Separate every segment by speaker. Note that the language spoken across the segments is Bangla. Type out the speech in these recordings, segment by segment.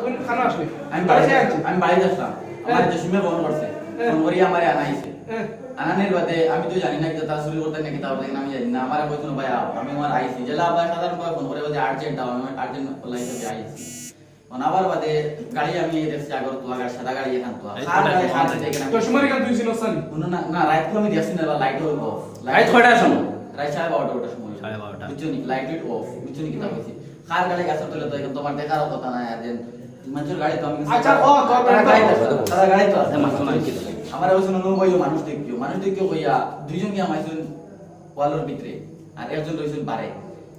Speaker 1: তুই খানা আসলে
Speaker 2: আমি বাড়িতে
Speaker 1: আছি
Speaker 2: আমি বাড়িতে আসলাম আমার। জসিমে ফোন করছে। ফোন করি আমার আনাইছে আনানের বাদে আমি তো জানি না কি তারা চুরি করতে নাকি তার আমি জানি না। আমার কইতো ভাই আমি আমার আইছি। জেলা আবার সাধারণ করে ফোন করে বলছে আর্জেন্ট আও আমি আর্জেন্ট বলাই তো আইছি। মানে আবার বাদে গাড়ি আমি দেখছি আগর তো আগার সাদা গাড়ি এখান তো গাড়ি না
Speaker 1: তো সুমারি কাল তুই ছিনস না
Speaker 2: কোনো না না রাইট করে আমি দেখছি না লাইট হলো অফ
Speaker 3: রাইত কয়টার সময়?
Speaker 2: রাইট সাড়ে বারোটা ওটার সময়।
Speaker 3: সাড়ে বারোটা।
Speaker 2: বুঝছ নি? লাইট অফ বুঝছ নি কি তা হইছে খার গাড়ি গাছের তলে তো এখন তোমার দেখার কথা না আর
Speaker 1: আচ্ছা, ও, গাড়ি তো-
Speaker 2: আছে।
Speaker 3: মাছ নাই কি
Speaker 2: আমার মানুষ দেখিও। মানুষ দেখিও কইয়া দুইজন কি আমাইছুন ওয়ালের ভিতরে আর একজন রইছুন বারে।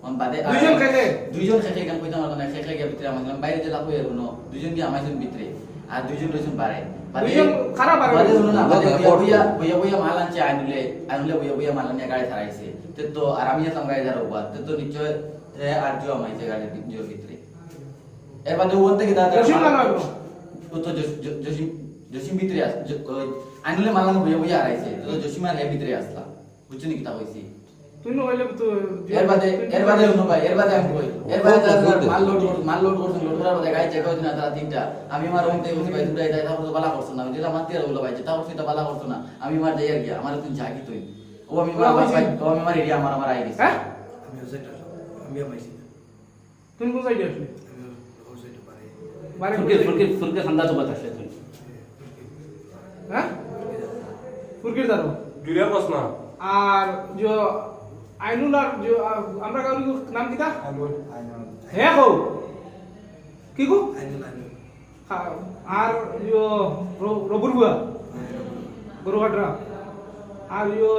Speaker 2: অন বাদে
Speaker 1: দুইজন?
Speaker 2: দুইজন গান কইতাম না খেকে গিয়া ভিতরে আমাইছিলাম বাইরে যেটা কই আর কোনো দুইজন আমাইছুন ভিতরে আর দুইজন রইছুন বারে।
Speaker 1: দুইজন খারাপ
Speaker 2: বাদে না বাদে
Speaker 4: বাদে
Speaker 2: বইয়া
Speaker 4: পড়তো।
Speaker 2: বইয়া বইয়া বইয়া মাল আনছে আইনুলে আইনুলে বইয়া বইয়া মাল আনিয়া গাড়ি ছাড়াইছে। তে তো আর আমি গাড়ি তে তো নিশ্চয় আর জিও গাড়ির জিওর ভিতরে। এর বাদে ওখান থেকে
Speaker 1: না
Speaker 2: ও তো জ- জসিম জসিম ভিতরে আস জ- ওই আইনুলে মাল আনো বইয়া বইয়া হারাইছে। তো জসিম আর হে ভিতরে আসলা। বুঝছ নি কিতা হইছে
Speaker 1: তুই নো হইলে তো
Speaker 2: এর বাদে এর বাদে অন্য ভাই এর বাদে আমি কই? এর বাদে মাল লোড করছে মাল লোড করছে লোড করার বাদে গাড়ি চেক হইছে না তারা তিনটা। আমি আমার ওই ভাই দুটাই যাই তারপর তো বালা করছ না। যেটা মানতে আর ভাই যেটা করছে তা বালা করছ না। আমি মার যাই আর কি আমার তুই জাগি তুই ও আমি মার ভাই ও আমি মার এরিয়া আমার আমার আই গেছে।
Speaker 1: হ্যাঁ?
Speaker 5: আমি ওসাইটা আমি
Speaker 1: তুমি কোন সাইডে আসলে
Speaker 5: আমি ওসাইটা পারে
Speaker 1: বারে
Speaker 3: ফুরকে ফুরকে ফুরকে খান্দা তো বাতাসে তুমি
Speaker 1: হ্যাঁ? ফুরকির দাঁড়ো
Speaker 6: জুলিয়া বস না
Speaker 1: আর যে আইনুল আর যে আমরা কাউরি নাম কিতা হ্যাঁ কো কি কো
Speaker 5: আইনুল আইনুল।
Speaker 1: হ্যাঁ, আর যে রবুর বুয়া। গরুঘাটরা আর যে